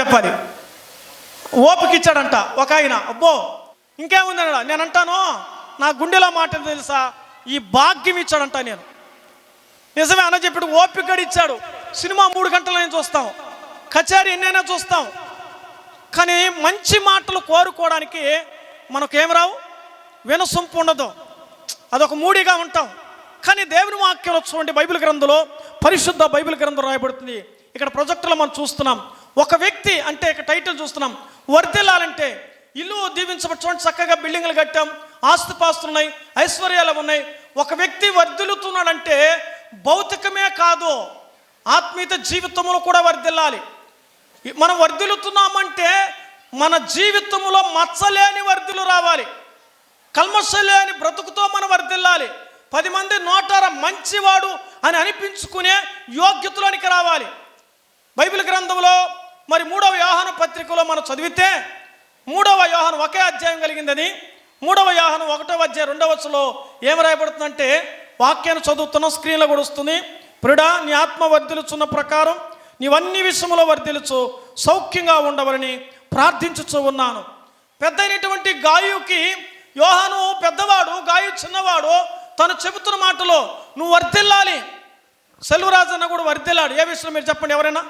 చెప్పాలి. ఓపిక ఇచ్చాడంట ఒక ఆయన. అబ్బో ఇంకేముంది అన్నాడు నేను అంటాను నా గుండెలో మాట తెలుసా? ఈ భాగ్యం ఇచ్చాడంట నేను. నిజమే అన్న చెప్పాడు ఓపికడి ఇచ్చాడు సినిమా మూడు గంటలైనా చూస్తాం. కచేరీ ఎన్నైనా చూస్తాం. కానీ మంచి మాటలు కోరుకోవడానికి మనకేం రావు? వినసొంపు ఉండదు. అదొక మూడిగా ఉంటాం. కానీ దేవుని వాక్యంలో చూడండి బైబిల్ గ్రంథంలో పరిశుద్ధ బైబిల్ గ్రంథం రాయబడుతుంది. ఇక్కడ ప్రొజెక్టులో మనం చూస్తున్నాం ఒక వ్యక్తి అంటే ఇక టైటిల్ చూస్తున్నాం. వర్ధిల్లాలంటే ఇల్లు దీవించబడి చూడండి చక్కగా బిల్డింగ్లు కట్టాం. ఆస్తిపాస్తులు ఉన్నాయి ఐశ్వర్యాలు ఉన్నాయి. ఒక వ్యక్తి వర్ధిల్లుతున్నాడంటే భౌతికమే కాదు. ఆత్మీయత జీవితంలో కూడా వర్ధిల్లాలి మనం వర్ధిల్లుతున్నామంటే మన జీవితంలో మచ్చలేని వర్ధిలు రావాలి. కల్మషలేని బ్రతుకుతో మనం వర్ధిల్లాలి పది మంది నోటార మంచివాడు అని అనిపించుకునే యోగ్యతలోనికి రావాలి. బైబిల్ గ్రంథంలో మరి మూడవ యోహాను పత్రికలో మనం చదివితే మూడవ యోహాను ఒకే అధ్యాయం కలిగిందని మూడవ యోహాను ఒకటవ అధ్యాయం రెండవ వచ్చలో ఏం రాయబడుతుందంటే వాక్యాన్ని చదువుతున్న స్క్రీన్లో కూడా వస్తుంది. ప్రిడా నీ ఆత్మ వర్ధిలుచున్న ప్రకారం నీవన్ని విషయంలో వర్ధిలుచు సౌఖ్యంగా ఉండవలని ప్రార్థించుచు ఉన్నాను. పెద్దైనటువంటి గాయుకి యోహాను పెద్దవాడు గాయు చిన్నవాడు తను చెబుతున్న మాటలో నువ్వు వర్ధిల్లాలి. సెల్వరాజన్న కూడా వర్ధిల్లాడు. ఏ విషయంలో మీరు చెప్పండి ఎవరైనా?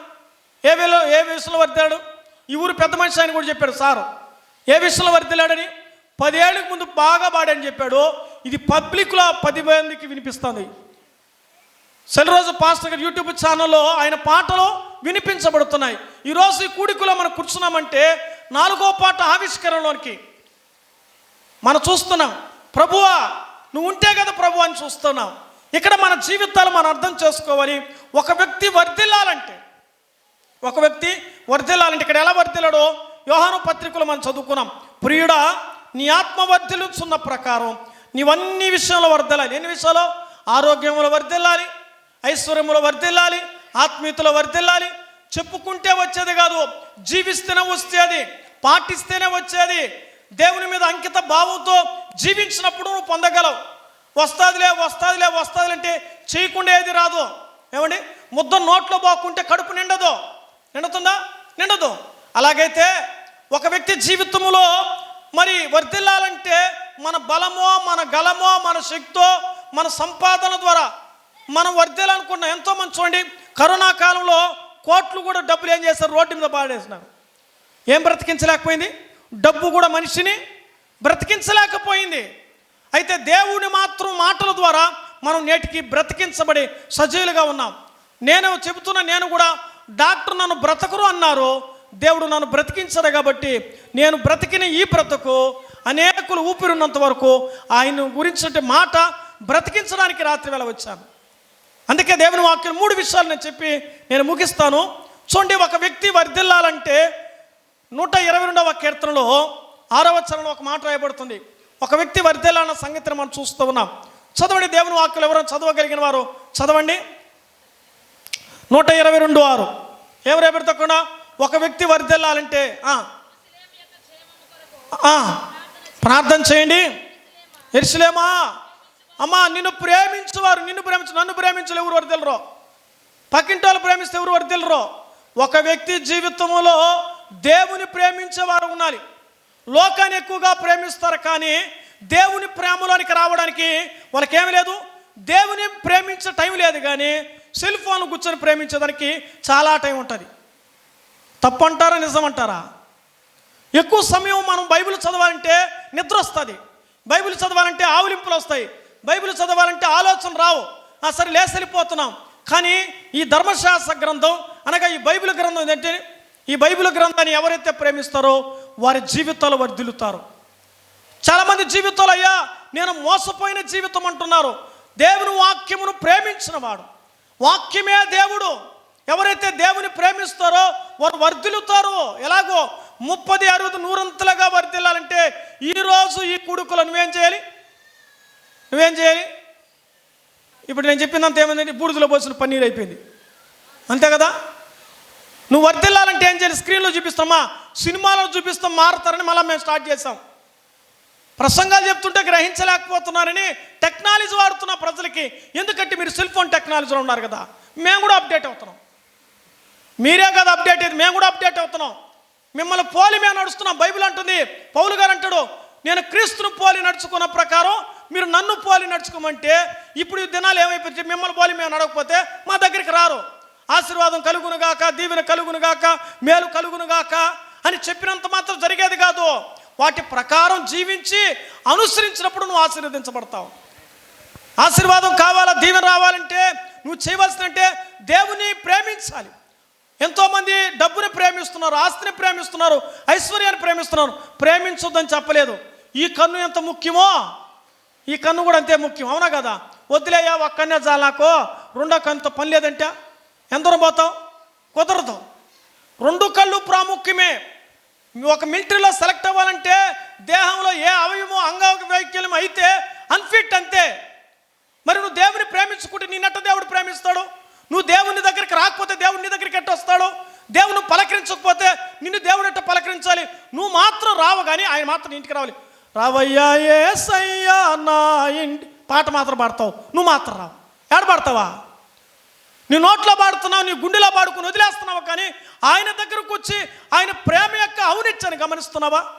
ఏ వేలో ఏ విషయంలో వర్ధిల్లాడు ఈ ఊరు పెద్ద మనిషి ఆయన కూడా చెప్పాడు సారు. ఏ విషయంలో వర్ధిల్లాడని పదేళ్ళకి ముందు బాగా పాడని చెప్పాడు. ఇది పబ్లిక్లో పది మందికి వినిపిస్తుంది. సెలరోజు పాస్టర్ గారి యూట్యూబ్ ఛానల్లో ఆయన పాటలు వినిపించబడుతున్నాయి. ఈరోజు ఈ కూడికలో మనం కూర్చున్నామంటే నాలుగో పాట ఆవిష్కరణలోనికి మనం చూస్తున్నాం. ప్రభువా నువ్వు ఉంటే కదా ప్రభు అని చూస్తున్నాం. ఇక్కడ మన జీవితాలు మనం అర్థం చేసుకోవాలి. ఒక వ్యక్తి వర్ధిల్లాలంటే ఒక వ్యక్తి వర్ధిల్లాలంటే ఇక్కడ ఎలా వర్ధిల్లడో? యోహాను పత్రికలు మనం చదువుకున్నాం ప్రియుడా నీ ఆత్మ వర్ధిల్లుచున్న ప్రకారం నీవన్నీ విషయంలో వర్ధిల్లాలి. ఎన్ని విషయాలు? ఆరోగ్యంలో వర్ధిల్లాలి ఐశ్వర్యంలో వర్ధిల్లాలి ఆత్మీయతలో వర్ధిల్లాలి. చెప్పుకుంటే వచ్చేది కాదు జీవిస్తేనే వచ్చేది పాటిస్తేనే వచ్చేది. దేవుని మీద అంకిత భావంతో జీవించినప్పుడు నువ్వు పొందగలవు. వస్తాదిలే వస్తాదిలే వస్తాదిలే అంటే చేయకుండా ఏది రాదు. ఏమండి? ముద్ద నోట్లో పోకుంటే కడుపు నిండదు. నిండుతుందా? నిండదు. అలాగైతే ఒక వ్యక్తి జీవితంలో మరి వర్ధిల్లాలంటే మన బలమో మన గలమో మన శక్తో మన సంపాదన ద్వారా మనం వర్ధిల్లాలనుకున్న ఎంతో మంది చూడండి కరోనా కాలంలో కోట్లు కూడా డబ్బులు ఏం చేస్తారు రోడ్డు మీద పాడేసినారు. ఏం బ్రతికించలేకపోయింది? డబ్బు కూడా మనిషిని బ్రతికించలేకపోయింది. అయితే దేవుని మాత్రం మాటల ద్వారా మనం నేటికి బ్రతికించబడి సజీలుగా ఉన్నాం. నేను చెబుతున్న నేను కూడా డాక్టర్ నన్ను బ్రతకరు అన్నారు. దేవుడు నన్ను బ్రతికించరు కాబట్టి నేను బ్రతికిన ఈ బ్రతుకు అనేకులు ఊపిరిన్నంత వరకు ఆయన గురించి మాట బ్రతికించడానికి రాత్రి వేళ వచ్చాను. అందుకే దేవుని వాక్యం మూడు విషయాలు నేను చెప్పి నేను ముగిస్తాను. చూడండి ఒక వ్యక్తి వర్ధిల్లాలంటే నూట ఇరవై రెండవ కీర్తనలో ఆరవ చరణంలో ఒక మాట రాయబడుతుంది. ఒక వ్యక్తి వర్ధిల్లాలన్న సంగతిని మనం చూస్తూ ఉన్నాం. చదవండి దేవుని వాక్యం ఎవరైనా చదవగలిగిన వారు చదవండి. నూట ఇరవై రెండు ఆరు. ఏం రేపెడతకుండా ఒక వ్యక్తి వరిదెల్లాలంటే ప్రార్థన చేయండి. ఎరుసలేమా? అమ్మా నిన్ను ప్రేమించేవారు నిన్ను ప్రేమించు నన్ను ప్రేమించలు ఎవరు వర్దిల్లరో పక్కింటి వాళ్ళు ప్రేమిస్తే ఎవరు వర్దిల్లరో ఒక వ్యక్తి జీవితంలో దేవుని ప్రేమించేవారు ఉండాలి. లోకాన్ని ఎక్కువగా ప్రేమిస్తారు కానీ దేవుని ప్రేమలోనికి రావడానికి వాళ్ళకేమీ లేదు. దేవుని ప్రేమించే టైం లేదు కానీ సెల్ ఫోన్ కూర్చొని ప్రేమించేదానికి చాలా టైం ఉంటుంది. తప్పంటారా నిజమంటారా? ఎక్కువ సమయం మనం బైబిల్ చదవాలంటే నిద్ర వస్తుంది. బైబిల్ చదవాలంటే ఆవులింపులు వస్తాయి. బైబిల్ చదవాలంటే ఆలోచన రావు. ఆ సరే లేసెళ్ళిపోతున్నాం. కానీ ఈ ధర్మశాస్త్ర గ్రంథం అనగా ఈ బైబిల్ గ్రంథం ఏంటంటే ఈ బైబిల్ గ్రంథాన్ని ఎవరైతే ప్రేమిస్తారో వారి జీవితాలు వర్ధిల్లుతారు. చాలామంది జీవితాలు అయ్యా నేను మోసపోయిన జీవితం అంటున్నారు. దేవుని వాక్యమును ప్రేమించిన వాడు వాక్యమే దేవుడు. ఎవరైతే దేవుని ప్రేమిస్తారో వారు వర్ధిల్లుతారు. ఎలాగో ముప్పది అరవై నూరంతలుగా వర్ధిల్లాలంటే ఈరోజు ఈ కుడుకులు నువ్వేం చేయాలి? నువ్వేం చేయాలి? ఇప్పుడు నేను చెప్పినంత ఏమైందంటే బూడిదలో పోసిన పన్నీర్ అయిపోయింది. అంతే కదా? నువ్వు వర్ధిల్లాలంటే ఏం చేయాలి? స్క్రీన్లో చూపిస్తామా? సినిమాలో చూపిస్తాం మారుతారని మళ్ళీ మేము స్టార్ట్ చేస్తాం ప్రసంగాలు చెప్తుంటే గ్రహించలేకపోతున్నారని టెక్నాలజీ వాడుతున్న ప్రజలకి ఎందుకంటే మీరు సెల్ ఫోన్ టెక్నాలజీలో ఉన్నారు కదా మేము కూడా అప్డేట్ అవుతున్నాం. మీరే కదా అప్డేట్ అయ్యేది మేము కూడా అప్డేట్ అవుతున్నాం. మిమ్మల్ని పోలి మేము నడుస్తున్నాం. బైబిల్ అంటుంది పౌలు గారు అంటాడు నేను క్రీస్తును పోలి నడుచుకున్న ప్రకారం మీరు నన్ను పోలి నడుచుకోమంటే ఇప్పుడు ఈ దినాలు ఏమైపోతే మిమ్మల్ని పోలి మేము నడవకపోతే మా దగ్గరికి రారు. ఆశీర్వాదం కలుగునుగాక దీవెన కలుగునుగాక మేలు కలుగునుగాక అని చెప్పినంత మాత్రం జరిగేది కాదు. వాటి ప్రకారం జీవించి అనుసరించినప్పుడు నువ్వు ఆశీర్వదించబడతావు. ఆశీర్వాదం కావాలా? దీవెన రావాలంటే నువ్వు చేయవలసినంటే దేవుని ప్రేమించాలి. ఎంతోమంది డబ్బుని ప్రేమిస్తున్నారు ఆస్తిని ప్రేమిస్తున్నారు ఐశ్వర్యాన్ని ప్రేమిస్తున్నారు. ప్రేమించొద్దని చెప్పలేదు. ఈ కన్ను ఎంత ముఖ్యమో? ఈ కన్ను కూడా అంతే ముఖ్యం. అవునా కదా? వదిలేయా ఒక కన్నే జాలాకో రెండో కన్నుతో పని లేదంటే? ఎంత పోతావు? కుదరదు. రెండు కళ్ళు ప్రాముఖ్యమే. ఒక మిలిటరీలో సెలెక్ట్ అవ్వాలంటే దేహంలో ఏ అవయవము అంగ వైకల్యం అయితే అన్ఫిట్ అంతే. మరి నువ్వు దేవుని ప్రేమించుకుంటే నిన్నట్ట దేవుడు ప్రేమిస్తాడు. నువ్వు దేవుని దగ్గరికి రాకపోతే దేవుని నీ దగ్గరికి ఎట్ట వస్తాడు దేవుని పలకరించకపోతే నిన్ను దేవుడు ఎట్ట పలకరించాలి? నువ్వు మాత్రం రావు కానీ ఆయన మాత్రం ఇంటికి రావాలి. రావయ్యా ఏసయ్యా నా ఇంటి పాట మాత్రం పాడతావు. నువ్వు మాత్రం రావు. ఏడ పాడతావా? నీ నోట్లో పాడుతున్నావు నీ గుండెలో పాడుకుని వదిలేస్తున్నావు కానీ ఆయన దగ్గరకు వచ్చి ఆయన ప్రేమ యొక్క ఔనిత్యాన్ని గమనిస్తున్నావా?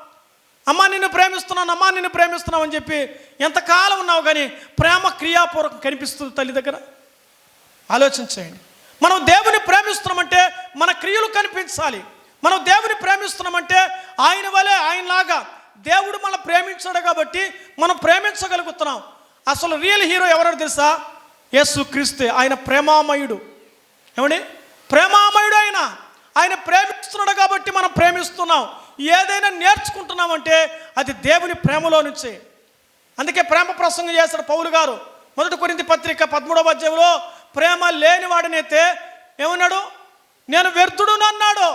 అమ్మా నిన్ను ప్రేమిస్తున్నాను అమ్మా నిన్ను ప్రేమిస్తున్నావు అని చెప్పి ఎంతకాలం ఉన్నావు కానీ ప్రేమ క్రియాపూర్వకం కనిపిస్తుంది తల్లి దగ్గర? ఆలోచించేయండి. మనం దేవుని ప్రేమిస్తున్నామంటే మన క్రియలు కనిపించాలి. మనం దేవుని ప్రేమిస్తున్నామంటే ఆయన వలె ఆయనలాగా దేవుడు మన ప్రేమించాడు కాబట్టి మనం ప్రేమించగలుగుతున్నాం. అసలు రియల్ హీరో ఎవరో తెలుసా? యేసు క్రీస్తే ఆయన ప్రేమామయుడు. ఏమండి? ప్రేమామయుడు ఆయన. ఆయన ప్రేమిస్తున్నాడు కాబట్టి మనం ప్రేమిస్తున్నాం. ఏదైనా నేర్చుకుంటున్నామంటే అది దేవుని ప్రేమలో నుంచే. అందుకే ప్రేమ ప్రసంగం చేశాడు పౌలు గారు. మొదటి కొరింది పత్రిక పదమూడవ అధ్యాయంలో ప్రేమ లేనివాడినైతే ఏమన్నాడు? నేను వ్యర్థుడును అన్నాడు.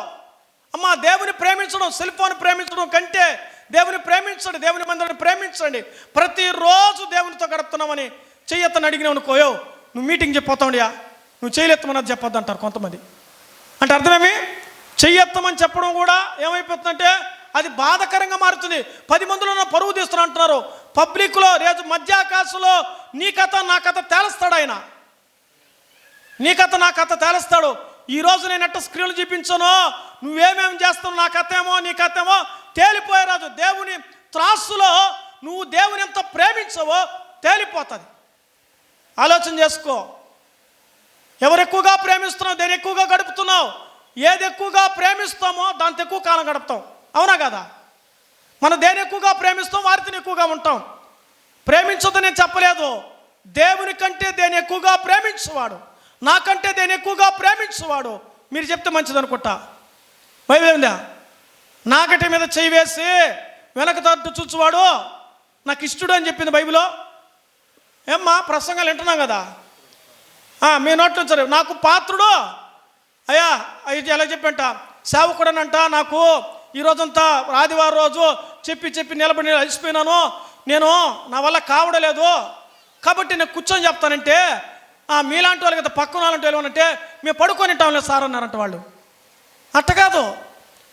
అమ్మా దేవుని ప్రేమించడం సెల్ ఫోన్ ప్రేమించడం కంటే దేవుని ప్రేమించండి దేవుని మందిరాన్ని ప్రేమించండి. ప్రతిరోజు దేవునితో గడుపుతున్నామని చెయ్యత్తని అడిగినావు అనుకోయో నువ్వు మీటింగ్ చెప్పొస్తావుడియా నువ్వు చేయలేత్తమన్నది చెప్పొద్దు అంటారు కొంతమంది. అంటే అర్థమేమి? చెయ్యెత్తమని చెప్పడం కూడా ఏమైపోతుందంటే అది బాధకరంగా మారుతుంది. పది మందిలో నా పరువు తీస్తున్నా అంటున్నారు. పబ్లిక్లో రేపు మధ్యాకాశంలో నీ కథ నా కథ తేలస్తాడు ఆయన. నీ కథ నా కథ తేలస్తాడు. ఈ రోజు నేను ఎట్ట స్క్రీన్లు చూపించను నువ్వేమేమి చేస్తావు నా కథ ఏమో నీ కథ ఏమో తేలిపోయే రాజు. దేవుని త్రాసులో నువ్వు దేవుని ఎంత ప్రేమించవో తేలిపోతుంది. ఆలోచన చేసుకో. ఎవరు ఎక్కువగా ప్రేమిస్తున్నావు దేని ఎక్కువగా గడుపుతున్నావు ఏది ఎక్కువగా ప్రేమిస్తామో దాంతో ఎక్కువ కాలం గడుపుతాం. అవునా కదా? మనం దేని ఎక్కువగా ప్రేమిస్తాం వారితో ఎక్కువగా ఉంటాం. ప్రేమించొద్దు నేను చెప్పలేదు. దేవుని కంటే దేని ఎక్కువగా ప్రేమించువాడు నాకంటే దేని ఎక్కువగా ప్రేమించువాడు మీరు చెప్తే మంచిది అనుకుంటా. బైబిల్ నాకటి మీద చేయి వేసి వెనక తట్టు చూచువాడు నాకు ఇష్టడు అని చెప్పింది బైబిలో ఏమ్మా ప్రసంగాలు వింటున్నాం కదా? మీ నోట్లో సరే నాకు పాత్రుడు. అయ్యా అయితే ఎలా చెప్పంట? సేవకుడనంట నాకు ఈ రోజంతా ఆదివారం రోజు చెప్పి చెప్పి నిలబడి అలసిపోయినాను. నేను నా వల్ల కావడలేదు. కాబట్టి నేను కూర్చొని చెప్తానంటే మీలాంటి వాళ్ళు కదా పక్కన వాళ్ళంటి వాళ్ళు అంటే మేము పడుకొని ఉంటాం సార్ అన్నారంట వాళ్ళు. అట్ట కాదు.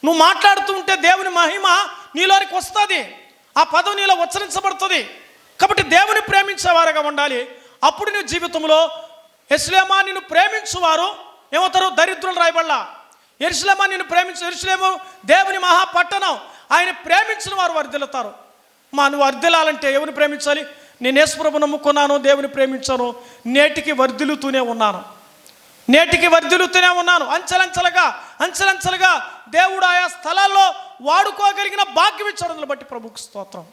నువ్వు మాట్లాడుతూ ఉంటే దేవుని మహిమ నీలోనికి వస్తుంది. ఆ పదవి నీలో ఉచ్చరించబడుతుంది. కాబట్టి దేవుని ప్రేమించేవారుగా ఉండాలి. అప్పుడు నీ జీవితంలో ఎస్లేమా నిన్ను ప్రేమించువారు ఏమవుతారు? దరిద్రులు రాయబడలా. ఎరుసలేమా నిన్ను ప్రేమించు ఎరుసలేము దేవుని మహాపట్టణం. ఆయన ప్రేమించిన వారు వర్ధిల్లుతారు. మా నువ్వు వర్ధిల్లాలంటే ఎవరిని ప్రేమించాలి? నేను యేసుప్రభు నమ్ముకున్నాను దేవుని ప్రేమించాను. నేటికి వర్ధిల్లుతూనే ఉన్నాను. నేటికి వర్ధిల్లుతూనే ఉన్నాను. అంచెలంచెలుగా అంచెలంచెలుగా దేవుడు ఆయా స్థలాల్లో వాడుకోగలిగిన భాగ్యం ఇచ్చాడు బట్టి ప్రభుకు స్తోత్రం.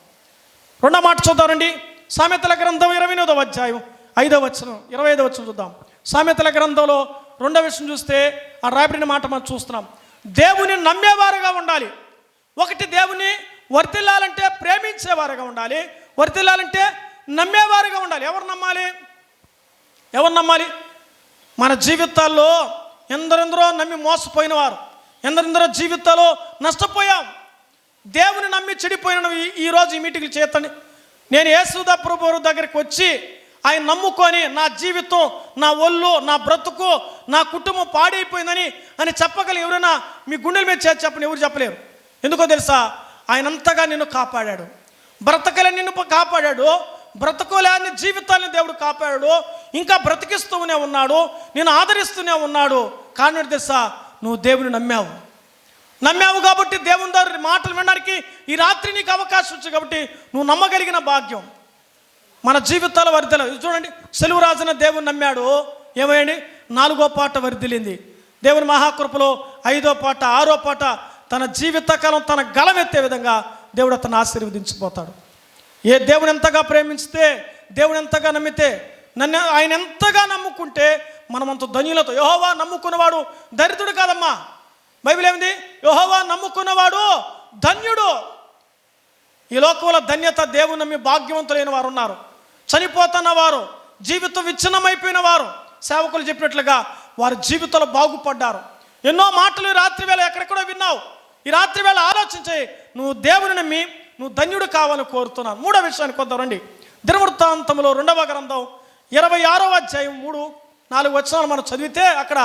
రెండో మాట చూద్దామండి. సామెతల గ్రంథం ఇరవై ఎనిమిదవ అధ్యాయం ఐదవ వచనం ఇరవై ఐదవ వచనం చూద్దాం. సామెతల గ్రంథంలో రెండవ విషయం చూస్తే ఆ రాబడిన మాట మనం చూస్తున్నాం. దేవుని నమ్మేవారుగా ఉండాలి. ఒకటి దేవుని వర్తిల్లాలంటే ప్రేమించేవారుగా ఉండాలి. వర్తిల్లాలంటే నమ్మేవారుగా ఉండాలి. ఎవరు నమ్మాలి? ఎవరు నమ్మాలి? మన జీవితాల్లో ఎందరెందరో నమ్మి మోసపోయిన వారు ఎందరెందరో జీవితాల్లో నష్టపోయాం. దేవుని నమ్మి చెడిపోయిన ఈ- ఈ రోజు ఈ మీటింగ్లు చేతండి నేను యేసుదా ప్రభు దగ్గరికి వచ్చి ఆయన నమ్ముకొని నా జీవితం నా ఒళ్ళు నా బ్రతుకు నా కుటుంబం పాడైపోయిందని అని చెప్పగలి ఎవరైనా మీ గుండెల మీద చేసి చెప్పని ఎవరు చెప్పలేరు. ఎందుకో తెలుసా? ఆయన అంతగా నిన్ను కాపాడాడు. బ్రతకలే నిన్ను కాపాడాడు. బ్రతకలేని జీవితాన్ని దేవుడు కాపాడాడు. ఇంకా బ్రతికిస్తూనే ఉన్నాడు. నేను ఆదరిస్తూనే ఉన్నాడు. కానీ తెలుసా? నువ్వు దేవుని నమ్మావు. నమ్మావు కాబట్టి దేవుని దారి మాటలు వినడానికి ఈ రాత్రి నీకు అవకాశం వచ్చింది కాబట్టి నువ్వు నమ్మగలిగిన భాగ్యం. మన జీవితాల వరిదల. చూడండి సెలువు రాజున దేవుని నమ్మాడు. ఏమయ్యండి? నాలుగో పాట వరిదిలింది. దేవుని మహాకృపలో ఐదో పాట ఆరో పాట తన జీవితకాలం తన గలమెత్తే విధంగా దేవుడు అతను ఆశీర్వదించిపోతాడు. ఏ దేవుని ఎంతగా ప్రేమించితే దేవుని ఎంతగా నమ్మితే నన్ను ఆయన ఎంతగా నమ్ముకుంటే మనమంత ధన్యులతో. యహోవా నమ్ముకున్నవాడు దరిద్రుడు కాదమ్మా. బైబిల్ ఏమిటి? యోహోవా నమ్ముకున్నవాడు ధన్యుడు. ఈ లోకంలో ధన్యత దేవుని నమ్మి భాగ్యవంతులైన వారు ఉన్నారు చనిపోతున్న వారు జీవితం విచ్ఛిన్నమైపోయిన వారు సేవకులు చెప్పినట్లుగా వారి జీవితంలో బాగుపడ్డారు. ఎన్నో మాటలు రాత్రి వేళ ఎక్కడెక్కడో విన్నావు. ఈ రాత్రి వేళ ఆలోచించి నువ్వు దేవుని నమ్మి నువ్వు ధన్యుడు కావాలని కోరుతున్నాను మూడో విషయానికి కొంత రండి. దినవృత్తాంతంలో రెండవ గ్రంథం ఇరవై ఆరో అధ్యాయం మూడు నాలుగు వచనాలు మనం చదివితే అక్కడ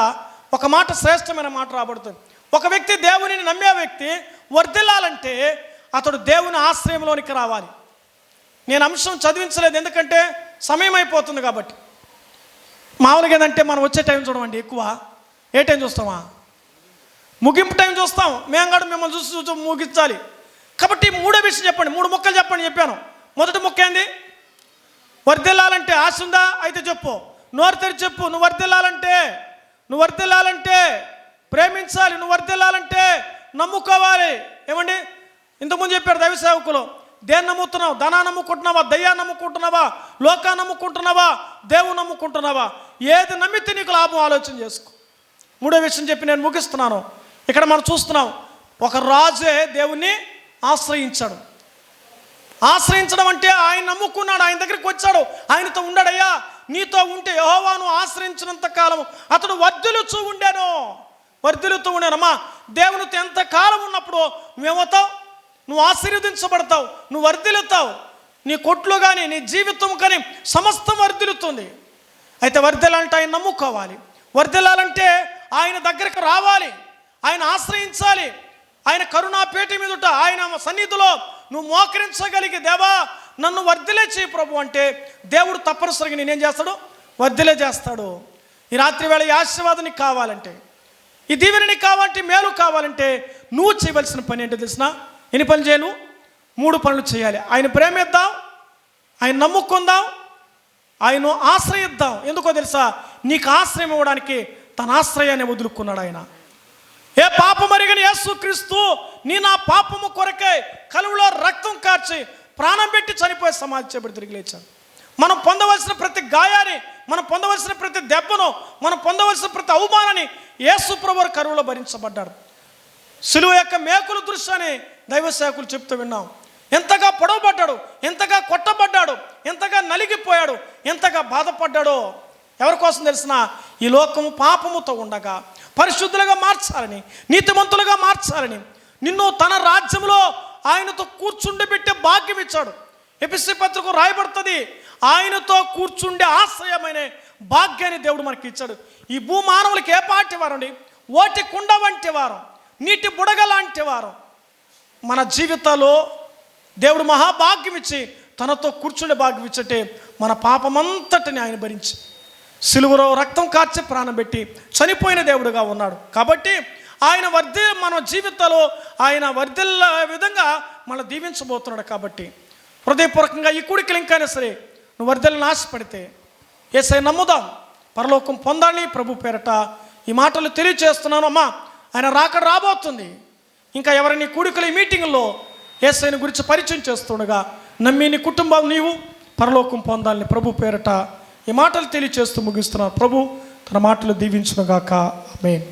ఒక మాట శ్రేష్టమైన మాట రాబడుతుంది. ఒక వ్యక్తి దేవునిని నమ్మే వ్యక్తి వర్ధిల్లాలంటే అతడు దేవుని ఆశ్రయంలోనికి రావాలి. నేను అంశం చదివించలేదు ఎందుకంటే సమయం అయిపోతుంది కాబట్టి. మామూలుగా ఏంటంటే మనం వచ్చే టైం చూడమండి ఎక్కువ. ఏ టైం చూస్తామా? ముగింపు టైం చూస్తాం. మేము కూడా మిమ్మల్ని చూసి చూసి ముగించాలి. కాబట్టి మూడో విషయం చెప్పండి మూడు ముక్కలు చెప్పండి చెప్పాను. మొదటి మొక్క ఏంది? వర్దిల్లాలంటే ఆశ ఉందా? అయితే చెప్పు. నోరు తెరి చెప్పు నువ్వు వర్దిల్లాలంటే నువ్వు వర్దిల్లాలంటే ప్రేమించాలి నువ్వు వర్దిల్లాలంటే నమ్ముకోవాలి. ఏమండి? ఇంతకుముందు చెప్పారు దైవ సేవకులు దేన్ని నమ్ముతున్నావు? ధనా నమ్ముకుంటున్నావా? దయ్యా నమ్ముకుంటున్నావా? లోకా నమ్ముకుంటున్నావా? దేవుని నమ్ముకుంటున్నావా? ఏది నమ్మితే నీకు లాభం ఆలోచన చేసుకో. మూడో విషయం చెప్పి నేను ముగిస్తున్నాను. ఇక్కడ మనం చూస్తున్నాం ఒక రాజే దేవుణ్ణి ఆశ్రయించాడు. ఆశ్రయించడం అంటే ఆయన నమ్ముకున్నాడు ఆయన దగ్గరికి వచ్చాడు. ఆయనతో ఉండాడయ్యా నీతో ఉంటే యహోవాను ఆశ్రయించినంత కాలం అతడు వర్ధిల్లుచూ ఉండేను. వర్ధిల్లుతూ ఉండానమ్మా దేవునితో ఎంత కాలం ఉన్నప్పుడు నువ్వేమవుతావు? నువ్వు ఆశీర్వదించబడతావు. నువ్వు వర్ధిల్లుతావు. నీ కొట్లు కానీ నీ జీవితం కానీ సమస్తం వర్ధిల్లుతుంది. అయితే వర్ధిల్లాలంటే ఆయన నమ్ముకోవాలి. వర్ధిల్లాలంటే ఆయన దగ్గరికి రావాలి. ఆయన ఆశ్రయించాలి. ఆయన కరుణాపేట మీదుట ఆయన సన్నిధిలో నువ్వు మోకరించగలిగి దేవా నన్ను వర్ధిలే చేయి ప్రభు అంటే దేవుడు తప్పనిసరిగా నేనేం చేస్తాడు? వర్ధిలే చేస్తాడు. ఈ రాత్రి వేళ ఈ ఆశీర్వాదం నీకు కావాలంటే ఈ దీవెనని కావాలంటే మేలు కావాలంటే నువ్వు చేయవలసిన పని ఏంటో తెలిసిన? ఎన్ని పనులు చేయను మూడు పనులు చేయాలి. ఆయన ప్రేమిద్దాం ఆయన నమ్ముకుందాం ఆయన ఆశ్రయిద్దాం. ఎందుకో తెలుసా? నీకు ఆశ్రయం ఇవ్వడానికి తన ఆశ్రయాన్ని వదులుకున్నాడు ఆయన. ఏ పాపం అరిగిన యేసు క్రీస్తు నీ నా పాపము కొరకే కలువులో రక్తం కార్చి ప్రాణం పెట్టి చనిపోయే సమాధి చేపడి తిరిగి లేచాను మనం పొందవలసిన ప్రతి గాయాన్ని మనం పొందవలసిన ప్రతి దెబ్బను మనం పొందవలసిన ప్రతి అవమానాన్ని యేసు కరువులో భరించబడ్డాడు. సిలువ యొక్క మేకుల దృశ్యాన్ని దైవ సేవకులు చెప్తూ విన్నాం. ఎంతగా పొడవబడ్డాడు ఎంతగా కొట్టబడ్డాడు ఎంతగా నలిగిపోయాడు ఎంతగా బాధపడ్డాడో ఎవరి కోసం తెలిసిన ఈ లోకము పాపముతో ఉండగా పరిశుద్ధులుగా మార్చాలని నీతిమంతులుగా మార్చాలని నిన్ను తన రాజ్యంలో ఆయనతో కూర్చుండబెట్టే భాగ్యం ఇచ్చాడు. ఎపిసి పత్రిక రాయబడుతుంది. ఆయనతో కూర్చుండే ఆశ్రయమైన భాగ్యాన్ని దేవుడు మనకి ఇచ్చాడు. ఈ భూమానవులకి ఏ పాటి వారండి? ఓటి కుండ వంటి వారం నీటి బుడగ లాంటి వారం. మన జీవితాల్లో దేవుడు మహాభాగ్యం ఇచ్చి తనతో కూర్చుండే భాగ్యం ఇచ్చటే మన పాపమంతటిని ఆయన భరించి సిలువలో రక్తం కార్చి ప్రాణం పెట్టి చనిపోయిన దేవుడుగా ఉన్నాడు. కాబట్టి ఆయన వర్ధి మన జీవితంలో ఆయన వర్ధిల్ల విధంగా మన దీవించబోతున్నాడు కాబట్టి హృదయపూర్వకంగా ఈ కుడికి ఇంకైనా సరే నువ్వు వర్ధలను ఆశపడితే ఏసై నమ్ముదాం. పరలోకం పొందాలి ప్రభు పేరట ఈ మాటలు తెలియచేస్తున్నాను అమ్మా. ఆయన రాకడ రాబోతుంది. ఇంకా ఎవరిని కూడికలు ఈ మీటింగ్లో ఏసైని గురించి పరిచయం చేస్తుండగా నమ్మి నీ కుటుంబం నీవు పరలోకం పొందాలని ప్రభు పేరట ఈ మాటలు తెలియచేస్తూ ముగిస్తున్నారు ప్రభు తన మాటలు దీవించునుగాక. ఆమె